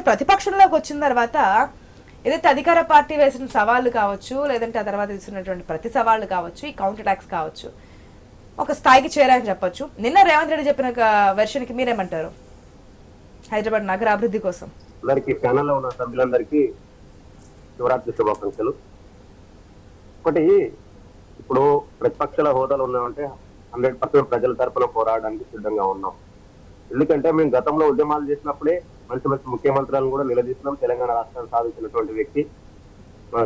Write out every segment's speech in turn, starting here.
ఇప్పుడు ప్రతిపక్షంలోకి వచ్చిన తర్వాత ఏదైతే అధికార పార్టీ వేసిన సవాళ్ళు కావచ్చు లేదంటే ఆ తర్వాత తీసుకున్నటువంటి ప్రతి సవాళ్ళు కావచ్చు ఈ కౌంటర్ ట్యాక్స్ కావచ్చు ఒక స్థాయికి చేరాయని చెప్పొచ్చు. నిన్న రేవంత్ రెడ్డి చెప్పిన వెర్షన్కి మీరేమంటారు? హైదరాబాద్ నగర అభివృద్ధి కోసం. అందరికి ప్యానల్లో ఉన్న సభ్యులందరికీ శివరాత్రి శుభాకాంక్షలు. ఒకటి ఇప్పుడు ప్రతిపక్షాల హోదాలు ఉన్నామంటే హండ్రెడ్ పర్సెంట్ ప్రజల తరపున పోరాడడానికి సిద్ధంగా ఉన్నాం. ఎందుకంటే మేము గతంలో ఉద్యమాలు చేసినప్పుడే మంచి మంచి ముఖ్యమంత్రులను కూడా నిలదీస్తున్నాం. తెలంగాణ రాష్ట్రాన్ని సాధించినటువంటి వ్యక్తి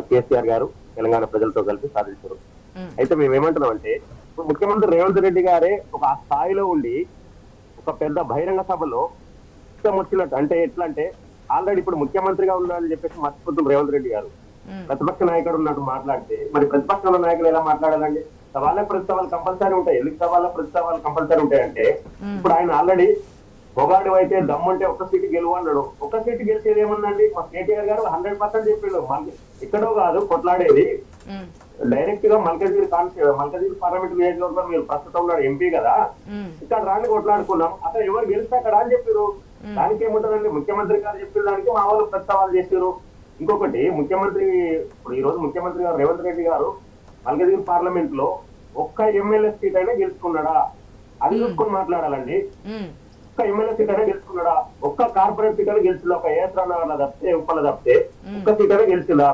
కేసీఆర్ గారు తెలంగాణ ప్రజలతో కలిపి సాధించారు. అయితే మేము ఏమంటున్నాం అంటే ముఖ్యమంత్రి రేవంత్ రెడ్డి గారే ఒక ఆ స్థాయిలో ఉండి ఒక పెద్ద బహిరంగ సభలో ఇష్టం వచ్చినట్టు అంటే ఎట్లా అంటే ఆల్రెడీ ఇప్పుడు ముఖ్యమంత్రిగా ఉన్నారని చెప్పేసి మర్చిపోతుంది రేవంత్ రెడ్డి గారు. ప్రతిపక్ష నాయకుడు ఉన్నట్టు మాట్లాడితే మరి ప్రతిపక్షంలో నాయకులు ఎలా మాట్లాడాలండి? సవాళ్ళ ప్రతి సవాళ్ళు కంపల్సరీ ఉంటాయి. ఎందుకు సవాళ్ళ ప్రతి సవాళ్ళు కంపల్సరీ ఉంటాయంటే ఇప్పుడు ఆయన ఆల్రెడీ పొగాడు అయితే దమ్ముంటే ఒక్క సీటు గెలువు అన్నాడు ఒక్క సీటు గెలిచేది ఏముందండి? మా కేటీఆర్ గారు హండ్రెడ్ పర్సెంట్ చెప్పిండు. ఎక్కడో కాదు కొట్లాడేది. డైరెక్ట్గా మల్కజీరి కాన్స్టి మల్కజీరి పార్లమెంట్ నియోజకవర్గం మీరు ప్రస్తుతం ఉన్నాడు ఎంపీ కదా. ఇక్కడ రాని కొట్లాడుకున్నాం. అసలు ఎవరు గెలిస్తే అక్కడ అని చెప్పారు. దానికి ఏముంటుందండి ముఖ్యమంత్రి గారు చెప్పిన దానికి మా వాళ్ళు ప్రస్తావాలు చేశారు. ఇంకొకటి ముఖ్యమంత్రి ఇప్పుడు ఈ రోజు ముఖ్యమంత్రి గారు రేవంత్ రెడ్డి గారు మల్కజీరి పార్లమెంట్లో ఒక్క ఎమ్మెల్యే సీట్ అయినా గెలుచుకున్నాడా? అది చూసుకొని మాట్లాడాలండి. ఒక్క ఎమ్మెల్యే సీట్ అయినా గెలుచుకున్నాడా? ఒక్క కార్పొరేట్ సీట్ అయినా గెలిచిందా ఒక ఏఎస్ రాన్న తప్పితే ఉప్పల తప్పితే ఒక్క సీట్ అయినా గెలిచిందా.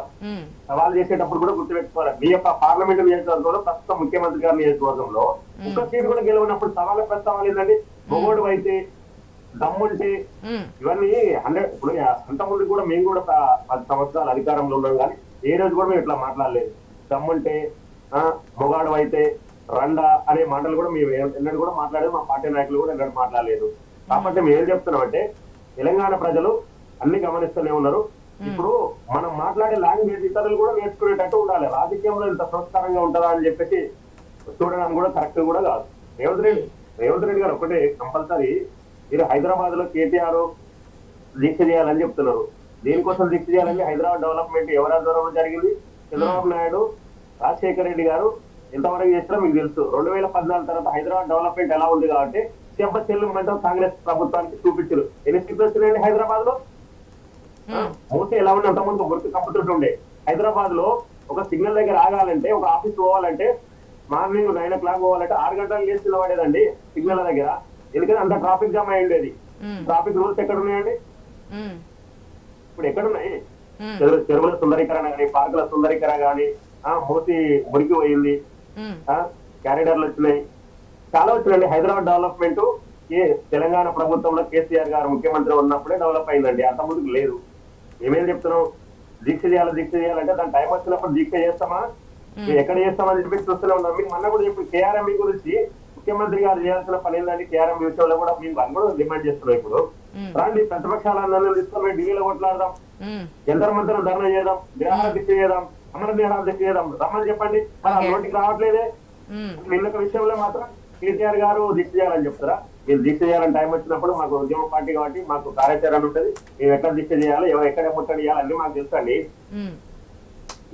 సవాల్ చేసేటప్పుడు కూడా గుర్తుపెట్టుకోవాలి. మీ యొక్క పార్లమెంట్ నియోజకవర్గంలో ప్రస్తుతం ముఖ్యమంత్రి గారి నియోజకవర్గంలో ఒక్క సీట్ కూడా గెలవనప్పుడు సవాళ్ళ ప్రస్తావాలు ఏంటంటే మొగోడు అయితే దమ్ముంటే మ్మ్. ఇవన్నీ హండ్రెడ్ ఇప్పుడు అంతకుముందు కూడా మేము కూడా పది సంవత్సరాలు అధికారంలో ఉన్నాం కానీ ఏ రోజు కూడా మేము ఇట్లా మాట్లాడలేదు. దమ్ముంటే మొగాడు అయితే రండా అనే మాటలు కూడా మేము ఎన్నడూ కూడా మాట్లాడలేదు. మా పార్టీ నాయకులు కూడా ఎన్నడూ మాట్లాడలేదు. కాబట్టి మేము ఏం చెప్తున్నామంటే తెలంగాణ ప్రజలు అన్ని గమనిస్తూనే ఉన్నారు. ఇప్పుడు మనం మాట్లాడే లాంగ్వేజ్ ఇతరులు కూడా నేర్చుకునేటట్టు ఉండాలి. రాజకీయంలో ఇంత సంస్కారంగా ఉంటుందా అని చెప్పేసి చూడడానికి కూడా కరెక్ట్ కూడా కాదు. రేవంత్ రెడ్డి రేవంత్ రెడ్డి గారు ఒకటే కంపల్సరీ మీరు హైదరాబాద్లో కేటీఆర్ దీక్ష చేయాలని చెప్తున్నారు. దేనికోసం దీక్ష చేయాలంటే హైదరాబాద్ డెవలప్మెంట్ ఎవరి ఆధ్వర్యంలో జరిగింది? చంద్రబాబు నాయుడు రాజశేఖర రెడ్డి గారు ఎంతవరకు చేస్తారో మీకు తెలుసు. రెండు వేల పద్నాలుగు తర్వాత హైదరాబాద్ డెవలప్మెంట్ ఎలా ఉంది కాబట్టి చెప్ప చెల్లు కాంగ్రెస్ ప్రభుత్వానికి చూపించారు. ఎన్ని సీట్లు వచ్చినాయండి హైదరాబాద్లో మూసి ఎలా ఉండే? అంతకుముందు గుర్తు కంపుతుంటుండే హైదరాబాద్లో ఒక సిగ్నల్ దగ్గర ఆగాలంటే ఒక ఆఫీస్ పోవాలంటే మార్నింగ్ నైన్ ఓ క్లాక్ పోవాలంటే ఆరు గంటలు లేచి నిలబడేదండి సిగ్నల్ దగ్గర. ఎందుకంటే అంత ట్రాఫిక్ జామ్ అయి ఉండేది. ట్రాఫిక్ రూల్స్ ఎక్కడ ఉన్నాయండి. ఇప్పుడు ఎక్కడున్నాయి? మ్మ్. చెరువు- చెరువుల సుందరీకరణ కానీ పార్కుల సుందరీకరణ కానీ మూసి మురికి పోయింది. క్యారిడర్లు వచ్చినాయి. చాలా వచ్చినాయండి హైదరాబాద్ డెవలప్మెంట్ ఏ తెలంగాణ ప్రభుత్వంలో కేసీఆర్ గారు ముఖ్యమంత్రి ఉన్నప్పుడే డెవలప్ అయిందండి. అంత ముందుకు లేదు. మేమేం చెప్తున్నాం? దీక్ష చేయాలి దీక్ష చేయాలంటే దాని టైం వచ్చినప్పుడు దీక్ష చేస్తామా? ఎక్కడ చేస్తామని చెప్పి చూస్తూనే ఉన్నాం. మీకు మొన్న కూడా చెప్పి కేఆర్ఎం గురించి ముఖ్యమంత్రి గారు చేయాల్సిన పని ఏంటంటే కేఆర్ఎం విషయంలో కూడా మేము అది కూడా డిమాండ్ చేస్తున్నాం ఇప్పుడు. రండి ప్రతిపక్షాలందరినీ తీసుకొని మేము ఢిల్లీలో కొట్లాడదాం. యంత్ర మంత్రం ధర్నా చేద్దాం. గ్రహాల దీక్ష చేద్దాం. అమర నిరాహార దీక్ష చేద్దాం. రమ్మని చెప్పండి. నోటికి రావట్లేదే. నిన్న విషయంలో మాత్రం కేసీఆర్ గారు దీక్ష చేయాలని చెప్తారా? మీరు దీక్ష చేయాలని టైం వచ్చినప్పుడు మాకు ఉద్యమ పార్టీ కాబట్టి మాకు కార్యాచరణ ఉంటుంది. మేము ఎక్కడ దీక్ష చేయాలి ఎక్కడ ముట్టడి చేయాలని మాకు తెలుసండి. మ్మ్.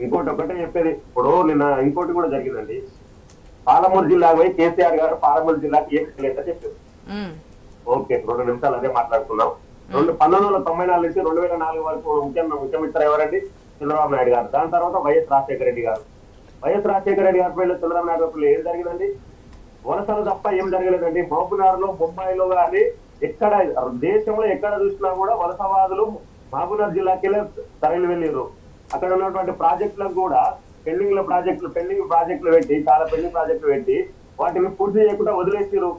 ఇంకోటి ఒకటే చెప్పేది ఇప్పుడు నిన్న ఇంకోటి కూడా జరిగిందండి. పాలమూరు జిల్లాకు పోయి కేసీఆర్ గారు పాలమూరు జిల్లాకి ఏం లేదని చెప్పారు. మ్మ్. ఓకే రెండు నిమిషాలు అదే మాట్లాడుకున్నాం రెండు పంతొమ్మిది వందల తొంభై నాలుగు నుంచి రెండు వేల నాలుగు వరకు ముఖ్య ముఖ్యమంత్రి ఎవరండి? చంద్రబాబు నాయుడు గారు. దాని తర్వాత వైఎస్ రాజశేఖర రెడ్డి గారు. వైఎస్ రాజశేఖర రెడ్డి గారి పేరు చంద్రబాబు నాయుడు ఏం జరిగిందండి? వలసలు తప్ప ఏం జరగలేదండి. మహబూబ్నగర్లో ముంబైలో కానీ ఎక్కడ దేశంలో ఎక్కడ చూసినా కూడా వలసవాదులు మహబూబ్నగర్ జిల్లాకి తరలి వెళ్ళారు అక్కడ ఉన్నటువంటి ప్రాజెక్టులకు కూడా పెండింగ్లో ప్రాజెక్టులు పెండింగ్ ప్రాజెక్టులు పెట్టి చాలా పెండింగ్ ప్రాజెక్టులు పెట్టి వాటిని పూర్తి చేయకుండా వదిలేసారు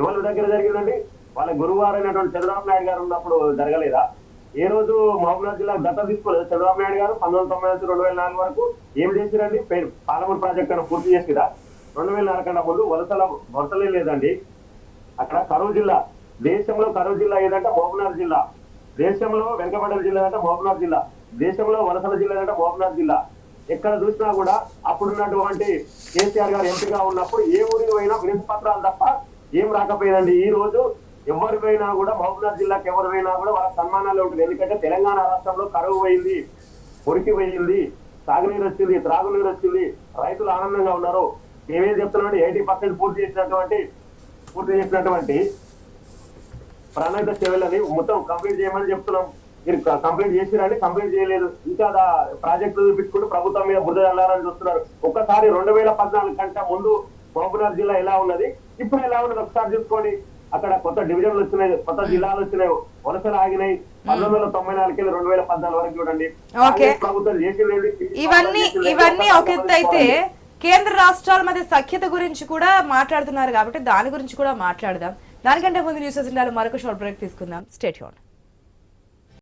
ఎవరి దగ్గర జరిగిందండి? వాళ్ళ గురువారు అయినటువంటి చంద్రబాబు నాయుడు గారు ఉన్నప్పుడు జరగలేదా? ఏ రోజు మహబూబ్నగర్ జిల్లా దత్త తీసుకోలేదు చంద్రబాబు నాయుడు గారు పంతొమ్మిది తొంభై నుంచి రెండు వేల నాలుగు వరకు ఏం చేసిరండి? పాలమూరు ప్రాజెక్టు పూర్తి చేసిరా? రెండు వేల నాలుగు కన్నా ముందు వలసల వలసలే లేదండి. అక్కడ కరువు జిల్లా. దేశంలో కరువు జిల్లా ఏదంటే మహబూబ్నగర్ జిల్లా. దేశంలో వెంకపడ్డ జిల్లా అంటే మహబూబ్నగర్ జిల్లా. దేశంలో వలసల జిల్లా అంటే మహబూబ్నగర్ జిల్లా. ఎక్కడ చూసినా కూడా అప్పుడున్నటువంటి కేసీఆర్ గారు ఎంపీగా ఉన్నప్పుడు ఏ ఊరికి పోయినా వినతి పత్రాలు తప్ప ఏం రాకపోయేదండి. ఈ రోజు ఎవరు పోయినా కూడా మహబూబ్నగర్ జిల్లాకి ఎవరు పోయినా కూడా వాళ్ళ సన్మానాలు ఉంటుంది. ఎందుకంటే తెలంగాణ రాష్ట్రంలో కరువు పోయింది పొరికి పోయింది సాగునీరు వచ్చింది త్రాగునీరు వచ్చింది. రైతులు ఆనందంగా ఉన్నారు. మేమేం చెప్తున్నామంటే ఎయిటీ పర్సెంట్ పూర్తి చేసినటువంటి పూర్తి చేసినటువంటి ప్రాణాయిత సేవలని మొత్తం కంప్లీట్ చేయమని చెప్తున్నాం. మీరు కంప్లీట్ చేసిరండి కంప్లీట్ చేయలేదు. ఇంకా దా ప్రాజెక్టులు చూపించుకుంటూ ప్రభుత్వం మీద బురద చల్లాలని చూస్తున్నారు. ఒక్కసారి రెండు వేల పద్నాలుగు కంటే ముందు మహబూబ్నగర్ జిల్లా ఎలా ఉన్నది? ఇప్పుడు ఎలా ఉన్నది ఒకసారి చూసుకోండి. అక్కడ కొత్త డివిజన్లు వచ్చినాయి కొత్త జిల్లాలు వచ్చినాయి. వలసలు ఆగినాయి. పంతొమ్మిది వందల తొంభై నాలుగు రెండు వేల పద్నాలుగు వరకు చూడండి. ప్రభుత్వం చేసింది ఇవన్నీ ఇవన్నీ ఒక ఎత్తు అయితే కేంద్ర రాష్ట్రాల మధ్య సఖ్యత గురించి కూడా మాట్లాడుతున్నారు కాబట్టి దాని గురించి కూడా మాట్లాడదాం. దానికంటే ముందు న్యూస్ ఉండాలి మరొక షార్ట్ బ్రేక్ తీసుకుందాం. స్టేట్ యూన్